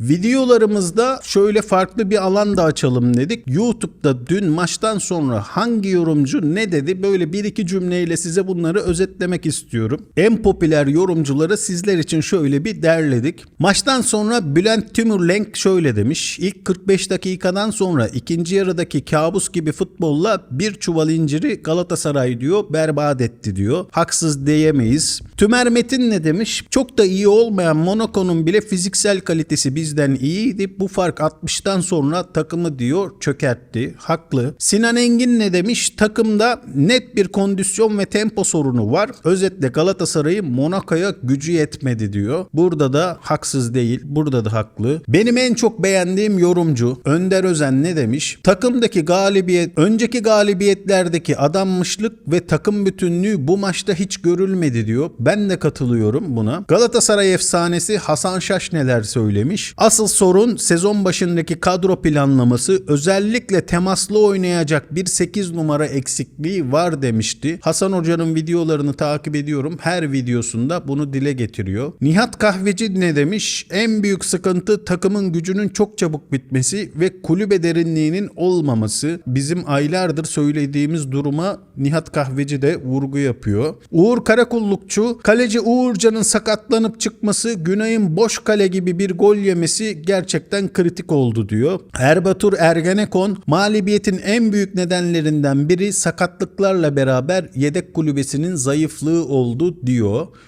Videolarımızda şöyle farklı bir alan da açalım dedik. YouTube'da dün maçtan sonra hangi yorumcu ne dedi böyle bir iki cümleyle size bunları özetlemek istiyorum. En popüler yorumcuları sizler için şöyle bir derledik. Maçtan sonra Bülent Tümürlenk şöyle demiş. İlk 45 dakikadan sonra ikinci yarıdaki kabus gibi futbolla bir çuval inciri Galatasaray diyor berbat etti diyor. Haksız diyemeyiz. Tümer Metin ne demiş? Çok da iyi olmayan Monaco'nun bile fiziksel kalitesi bizden iyiydi. Bu fark 60'tan sonra takımı diyor çökertti. Haklı. Sinan Engin ne demiş? Takımda net bir kondisyon ve tempo sorunu var. Özetle Galatasaray'ın Monaco'ya gücü yetmedi diyor. Burada da haksız değil. Burada da haklı. Benim en çok beğendiğim yorumcu Önder Özen ne demiş? Takımdaki galibiyet, önceki galibiyetlerdeki adanmışlık ve takım bütünlüğü bu maçta hiç görülmedi diyor. Ben de katılıyorum buna. Galatasaray efsanesi Hasan Şaş neler söylemiş? Asıl sorun sezon başındaki kadro planlaması özellikle temaslı oynayacak bir 8 numara eksikliği var demişti. Hasan Hoca'nın videolarını takip ediyorum. Her videosunda bunu dile getiriyor. Nihat Kahveci ne demiş? En büyük sıkıntı takımın gücünün çok çabuk bitmesi ve kulübe derinliğinin olmaması. Bizim aylardır söylediğimiz duruma Nihat Kahveci de vurgu yapıyor. Uğur Karakullukçu, kaleci Uğurcan'ın sakatlanıp çıkması, Günay'ın boş kale gibi bir gol yemesi gerçekten kritik oldu diyor. Erbatur Ergenekon, mağlubiyetin en büyük nedenlerinden biri sakatlıklarla beraber yedek kulübesinin zayıflığı oldu diyor.